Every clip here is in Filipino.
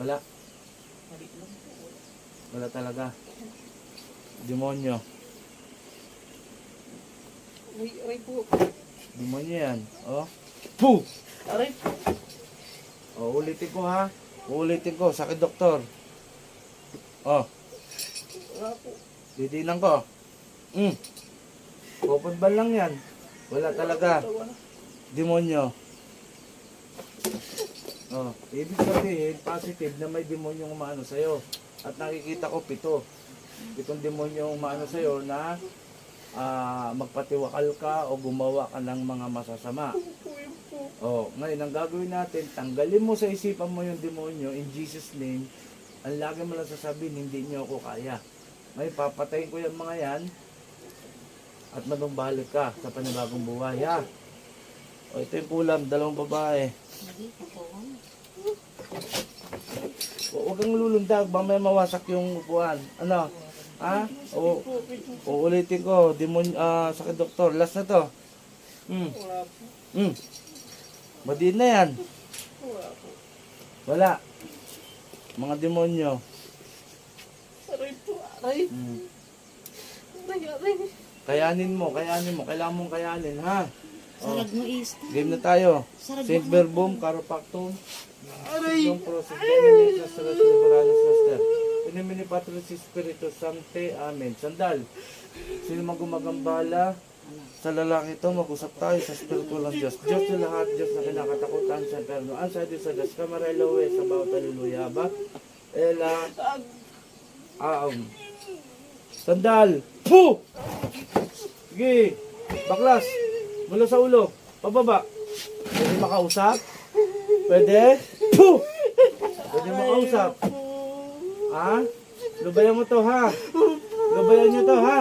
Wala. Wala talaga. Demonyo. Uy, aray po. Demonyo yan. Oh. Puh! Aray po. Oh, ulitin ko ha. Ulitin ko. Sakit doktor. Oh. Wala po. Didinan ko. Mm. Puputbal lang yan. Wala talaga. Demonyo. Oh, ibig sabihin, positive na may demonyo ang umaano sa'yo. At nakikita ko pito. Pitong demonyo ang umaano sa'yo na ah, magpatiwakal ka o gumawa ka ng mga masasama. Oh, ngayon ang gagawin natin, tanggalin mo sa isipan mo yung demonyo in Jesus name. Ang lagi mo lang sasabihin, hindi niyo ako kaya. Ngayon, papatayin ko yung mga yan at manumbalik ka sa panibagong buhay, ha? O, ito yung kulam, dalawang babae. O, huwag kang lulundag, ba may mawasak yung upuan. Ano? Ha? O, uulitin ko, demon, ah, sakit doktor, last na to. Hmm, hmm. Madin na yan. Wala. Mga demonyo. Aray po. Aray. Hmm. Aray, aray. Kayanin mo, kayanin mo. Kailangan mong kayanin, ha? Oh, Sarag mo is. game na tayo. Saint. Verbum, Caropactum, Aray. yung process, Dominis, Nostros, Liberalis, Noster. Inimini Patris Spiritus Sancte, Amen. Sandal. Sino man gumagambala sa lalaki ito, mag-usap tayo sa spiritual ng Diyos. Diyos na lahat, Diyos na kinakatakutan sa perno. Ansa Diyos sa Diyos, Kamarelo, sa bawat haleluya ba? Ela, aum. Sandal. Puh! Sige. Baklas. Mula sa ulo. Pababa. Pwede makausap? Pwede? Puh! Pwede makausap. Ha? Lubayan mo to ha. Lubayan nyo to ha.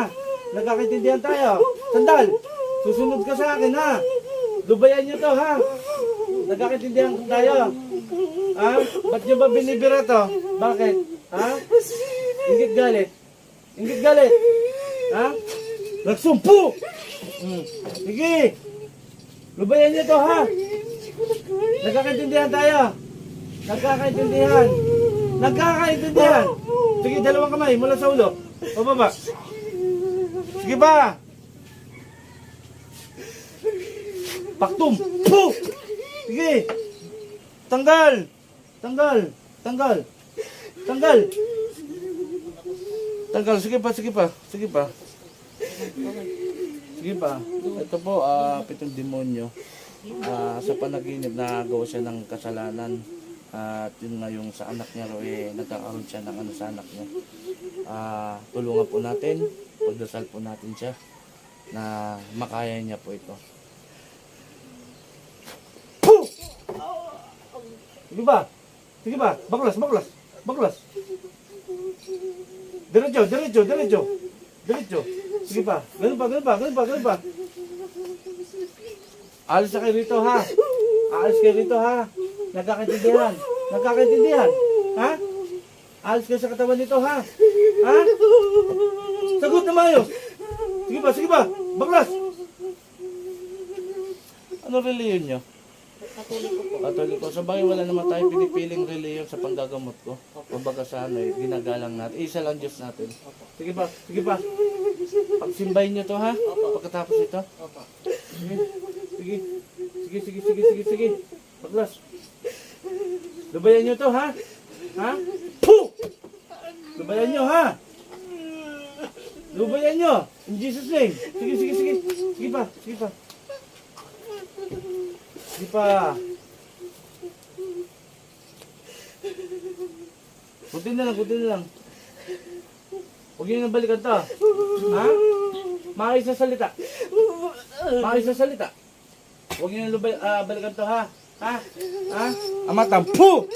Nagkakaintindihan tayo. Sandal. Susunod ka sa akin ha. Lubayan nyo to ha. Nagkakaintindihan tayo. Ha? Ba't nyo ba binibira to? Bakit? Ha? Ingit galit. Ingit galit. Ha? Nagsumpo! Hmm. Sige! Lubayan niyo to ha! Nagkakaintindihan tayo! Nagkakaintindihan! Nagkakaintindihan! Sige, dalawang kamay mula sa ulo. Pababa. Sige ba? Paktum! Puh! Sige! Tanggal! Tanggal! Tanggal! Tanggal! Tanggal, sige pa, sige pa, sige pa. Sige pa. Ito po, ah, pitong demonyo. Ah, sa panaginip na gawa siya ng kasalanan. At yun nga yung sa anak niya, ro, eh, nagkakaroon siya ng ano sa anak niya. Ah, tulungan po natin, pagdasal po natin siya na makaya niya po ito. Sige ba? Sige ba? Baklas, baklas, baklas. Diretso, diretso, diretso. Diretso. Sige pa. Ganun pa, ganun pa, ganun pa, ganun pa. Alis na kayo rito, ha? Alis kayo rito, ha? Nagkakaintindihan. Nagkakaintindihan. Ha? Alis kayo sa katawan nito, ha? Ha? Sagot na maayos. Sige ba, sige ba? Baklas. Ano reliyon nyo? Katulik ko po. Katoliko. Sa bagay, wala naman tayo pinipiling reliyon sa panggagamot ko. Kumbaga sa ano eh, ginagalang natin. Isa lang Diyos natin. Sige pa, sige pa. Pagsimbahin nyo to ha? Pagkatapos ito. Opo. Sige, sige, sige, sige, sige, sige. Paglas. Lubayan nyo to ha? Ha? Puh! Lubayan nyo ha? Lubayan nyo! In Jesus name! Sige, sige, sige. Sige pa, sige pa. Sige pa. Kunti na lang, kunti na lang. Huwag nyo nang balikan to. Ha? Maayos na salita. Maayos na salita. Huwag nang lubay, ah, balikan to ha. Ha? Ha? Amatam. Puh!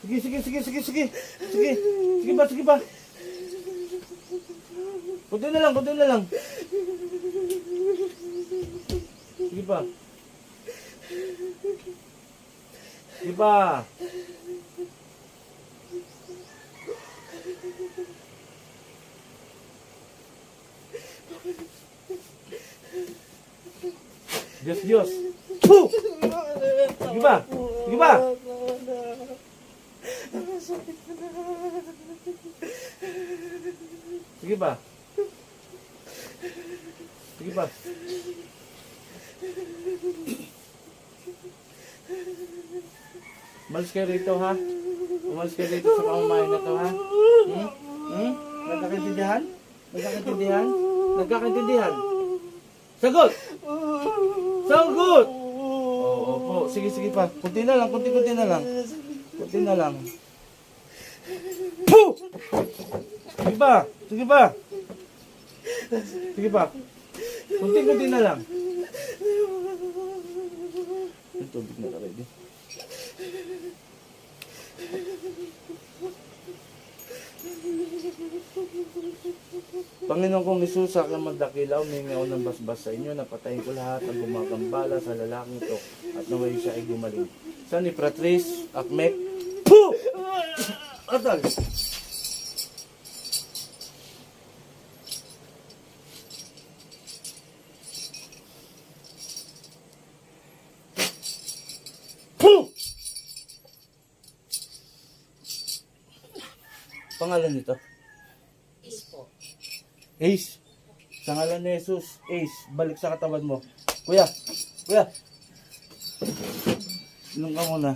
Sige, sige, sige, sige, sige. Sige. Sige ba, sige ba. Kunti na lang, kunti na lang. Sige pa. Sige pa. Diyos, Diyos. Puh! Sige ba? Sige ba? Sige ba? Sige ba? Umalis kayo rito ha? Umalis kayo rito sa pamamahay na to ha? Nagkakaintindihan? Nagkakaintindihan? Sagot! Sagot! Oo, opo. Sige, sige pa. Kunti na lang, kunti, kunti na lang. Kunti na lang. Puh! Sige pa, sige pa. Sige pa. Kunti, kunti na lang. Yung tubig na ready. Panginoon kong Isus, sa aking magdakilaw, humingi ako ng basbas sa inyo, napatayin ko lahat ng gumagambala sa lalaking ito, at naway siya ay gumaling. Sa ni Patrice, Akmek, Puh! Atal! Pangalan nito? Ace. Sa ngalan ni Jesus, Ace, balik sa katawan mo. Kuya, kuya. Inom ka muna.